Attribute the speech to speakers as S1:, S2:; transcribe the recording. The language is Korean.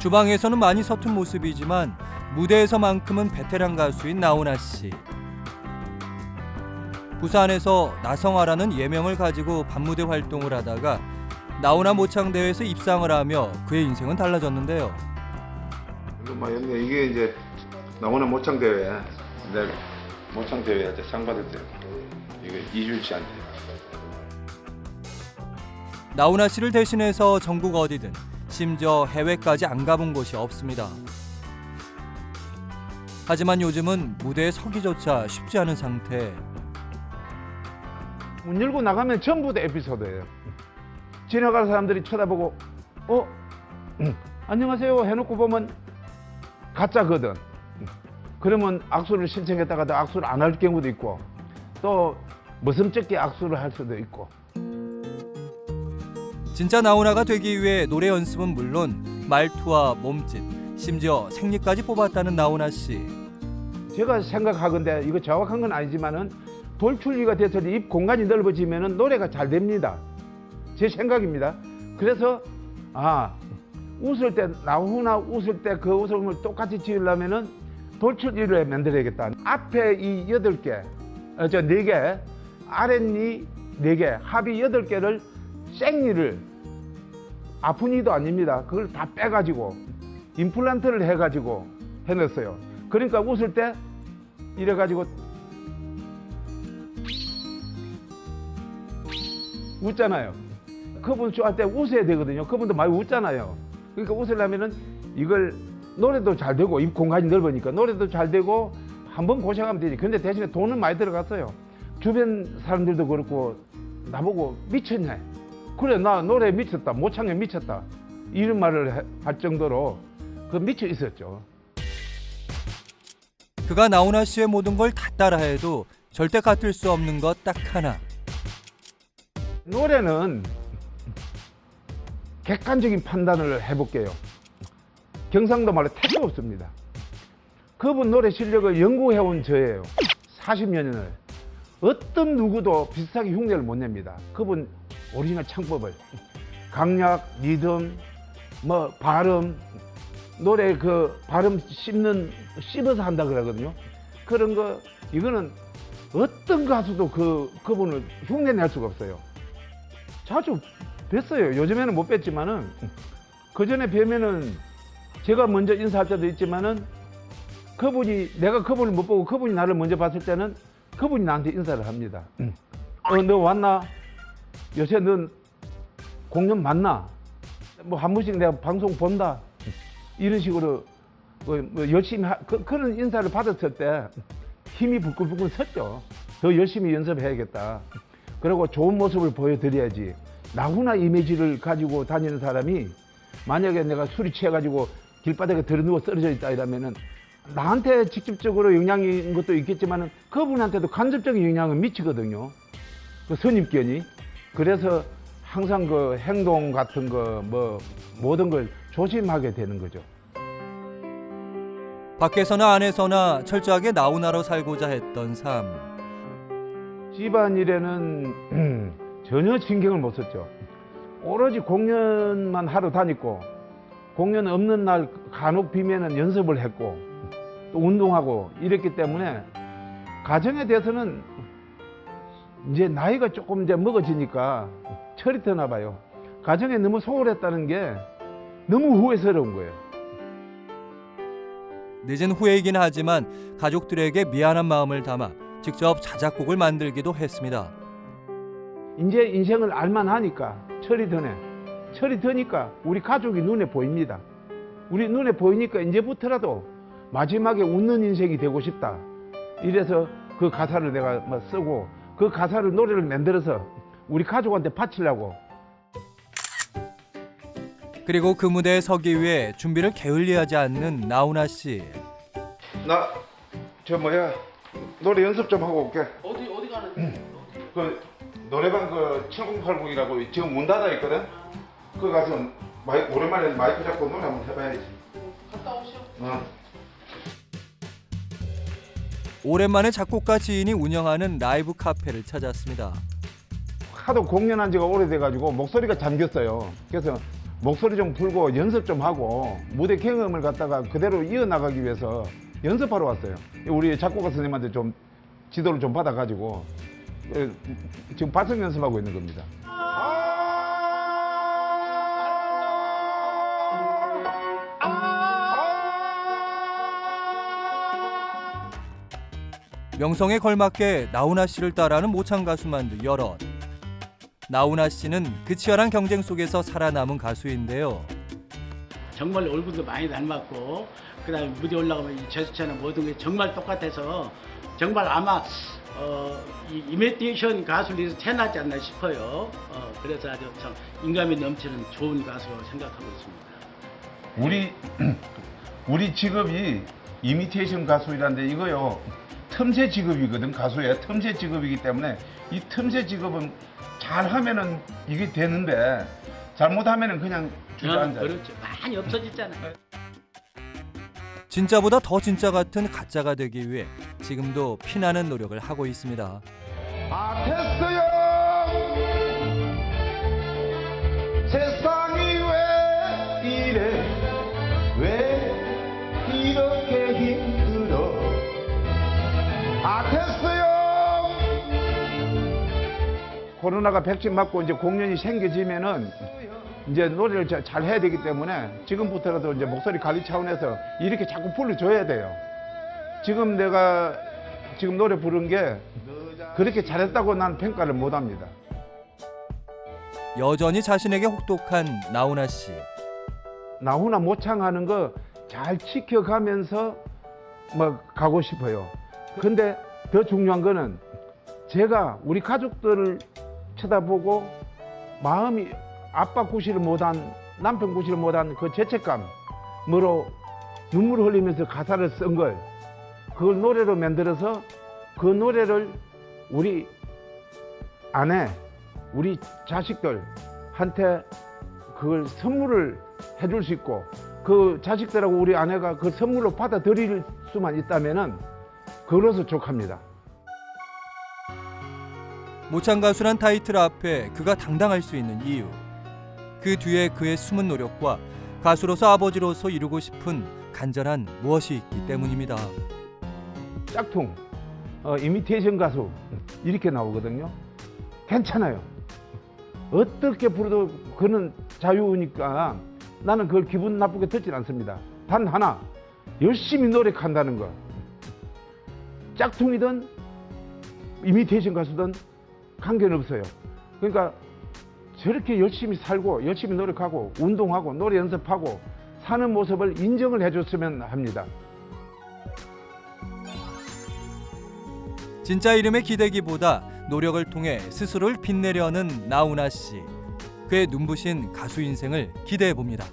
S1: 주방에서는 많이 서툰 모습이지만 무대에서만큼은 베테랑 가수인 나훈아 씨. 부산에서 나성화라는 예명을 가지고 반무대 활동을 하다가 나훈아 모창 대회에서 입상을 하며 그의 인생은 달라졌는데요.
S2: 연대 이게 이제 나오는 모창 대회 내 모창 대회한테 상 받을 때 이거 이준치한테
S1: 나훈아 씨를 대신해서 전국 어디든 심지어 해외까지 안 가본 곳이 없습니다. 하지만 요즘은 무대에 서기조차 쉽지 않은 상태.
S3: 문 열고 나가면 전부 다 에피소드예요. 지나가는 사람들이 쳐다보고 어 음, 안녕하세요 해놓고 보면 가짜거든. 그러면 악수를 신청했다가도 악수를 안 할 경우도 있고 또 머슴쩍게 악수를 할 수도 있고
S1: 진짜 나훈아가 되기 위해 노래 연습은 물론 말투와 몸짓, 심지어 생리까지 뽑았다는 나훈아 씨.
S3: 제가 생각하건데 이거 정확한 건 아니지만은 돌출리가 돼서 입 공간이 넓어지면은 노래가 잘 됩니다. 제 생각입니다. 그래서 아 웃을 때 나훈아 웃을 때 그 웃음을 똑같이 지으려면은 돌출리를 만들어야겠다. 앞에 이 여덟 개, 어, 저네 개, 아랫니 네 개, 합이 여덟 개를 생리를 아픈 이도 아닙니다. 그걸 다 빼가지고 임플란트를 해가지고 해냈어요. 그러니까 웃을 때 이래가지고 웃잖아요. 그분 때 웃어야 되거든요. 그분도 많이 웃잖아요. 그러니까 웃으려면은 이걸 노래도 잘 되고 입 공간이 넓으니까 노래도 잘 되고 한 번 고생하면 되지. 근데 대신에 돈은 많이 들어갔어요. 주변 사람들도 그렇고 나보고 미쳤냐. 그래 나 노래 미쳤다. 모창에 미쳤다. 이런 말을 해- 할 정도로 그 미쳐 있었죠.
S1: 그가 나훈아 씨의 모든 걸 다 따라해도 절대 같을 수 없는 것 딱 하나.
S3: 노래는 객관적인 판단을 해볼게요. 경상도 말로 택도 없습니다. 그분 노래 실력을 연구해온 저예요. 40년을. 어떤 누구도 비슷하게 흉내를 못 냅니다. 그분 오리지널 창법을. 강약, 리듬, 뭐, 발음, 노래 그 발음 씹는, 씹어서 한다 그러거든요. 그런 거, 이거는 어떤 가수도 그, 그분을 흉내 낼 수가 없어요. 자주 뵀어요. 요즘에는 못 뵀지만은 그 전에 뵈면은 제가 먼저 인사할 때도 있지만은 그분이 내가 그분을 못 보고 그분이 나를 먼저 봤을 때는 그분이 나한테 인사를 합니다. 어, 너 왔나? 요새 넌 공연 맞나? 뭐 한 번씩 내가 방송 본다. 이런 식으로 뭐, 뭐 열심히 하, 그, 그런 인사를 받았을 때 힘이 불끈불끈 섰죠. 더 열심히 연습해야겠다. 그리고 좋은 모습을 보여드려야지. 나훈아 이미지를 가지고 다니는 사람이 만약에 내가 술이 취해가지고 길바닥에 들어누워 쓰러져 있다 이러면은 나한테 직접적으로 영향인 것도 있겠지만은 그분한테도 간접적인 영향은 미치거든요. 그 선입견이. 그래서 항상 그 행동 같은 거 뭐 모든 걸 조심하게 되는 거죠.
S1: 밖에서나 안에서나 철저하게 나훈아로 살고자 했던 삶.
S3: 집안일에는 전혀 신경을 못 썼죠. 오로지 공연만 하러 다녔고 공연 없는 날 간혹 비면은 연습을 했고 또 운동하고 이랬기 때문에 가정에 대해서는 이제 나이가 조금 이제 먹어지니까 철이 드나 봐요. 가정에 너무 소홀했다는 게 너무 후회스러운 거예요.
S1: 늦은 후회이긴 하지만 가족들에게 미안한 마음을 담아 직접 자작곡을 만들기도 했습니다.
S3: 이제 인생을 알만 하니까 철이 드네. 철이 드니까 우리 가족이 눈에 보입니다. 우리 눈에 보이니까 이제부터라도 마지막에 웃는 인생이 되고 싶다. 이래서 그 가사를 내가 뭐 쓰고 그 가사를 노래를 만들어서 우리 가족한테 바치려고
S1: 그리고 그 무대에 서기 위해 준비를 게을리하지 않는 나훈아 씨.
S2: 나 저 뭐야 노래 연습 좀 하고 올게
S4: 어디 어디 가는?
S2: 그 노래방 그 7080이라고 지금 문 닫아 있거든 그 가서 마이, 오랜만에 마이크 잡고 노래 한번 해봐야지
S4: 갔다 오시오.
S2: 어.
S1: 오랜만에 작곡가 지인이 운영하는 라이브 카페를 찾았습니다.
S3: 하도 공연한 지가 오래돼가지고 목소리가 잠겼어요. 그래서 목소리 좀 풀고 연습 좀 하고 무대 경험을 갖다가 그대로 이어나가기 위해서 연습하러 왔어요. 우리 작곡가 선생님한테 좀 지도를 좀 받아가지고 예, 지금 발성 연습하고 있는 겁니다.
S1: 명성에 걸맞게 나훈아 씨를 따라하는 모창 가수만도 여럿. 나훈아 씨는 그 치열한 경쟁 속에서 살아남은 가수인데요.
S5: 정말 얼굴도 많이 닮았고 그다음에 무대 올라가면 이 제스처나 모든 게 정말 똑같아서 정말 아마 어, 이 이미테이션 가수로 태어나지 않나 싶어요. 어, 그래서 아주 참 인감이 넘치는 좋은 가수로 생각하고 있습니다.
S3: 우리 우리 직업이 이미테이션 가수이란데 이거요 틈새 직업이거든 가수의 틈새 직업이기 때문에 이 틈새 직업은 잘하면은 이게 되는데 잘못하면은 그냥
S5: 어,
S3: 주저앉아.
S5: 그렇죠. 많이 없어졌잖아요.
S1: 진짜보다 더 진짜 같은 가짜가 되기 위해 지금도 피나는 노력을 하고 있습니다.
S3: 아 코로나가 백신 맞고 이제 공연이 생겨지면은 이제 노래를 자- 잘 해야 되기 때문에 지금부터라도 이제 목소리 관리 차원에서 이렇게 자꾸 불러줘야 돼요. 지금 내가 지금 노래 부른 게 그렇게 잘했다고 난 평가를 못 합니다.
S1: 여전히 자신에게 혹독한 나훈아 씨.
S3: 나훈아 모창하는 거 잘 지켜가면서 뭐 가고 싶어요. 근데 더 중요한 거는 제가 우리 가족들을 쳐다보고 마음이 아빠 구실을 못한 남편 구실을 못한 그 죄책감으로 눈물을 흘리면서 가사를 쓴 걸 그걸 노래로 만들어서 그 노래를 우리 아내, 우리 자식들한테 그걸 선물을 해줄 수 있고 그 자식들하고 우리 아내가 그 선물로 받아들일 수만 있다면은 그로서 족합니다.
S1: 모창 가수란 타이틀 앞에 그가 당당할 수 있는 이유. 그 뒤에 그의 숨은 노력과 가수로서 아버지로서 이루고 싶은 간절한 무엇이 있기 때문입니다.
S3: 짝퉁, 어, 이미테이션 가수 이렇게 나오거든요. 괜찮아요. 어떻게 부르도 그는 자유니까 나는 그걸 기분 나쁘게 듣진 않습니다. 단 하나 열심히 노력한다는 거. 짝퉁이든 이미테이션 가수든 관계는 없어요. 그러니까 저렇게 열심히 살고 열심히 노력하고 운동하고 노래 연습하고 사는 모습을 인정을 해줬으면 합니다.
S1: 진짜 이름의 기대기보다 노력을 통해 스스로를 빛내려는 나훈아 씨. 그의 눈부신 가수 인생을 기대해 봅니다.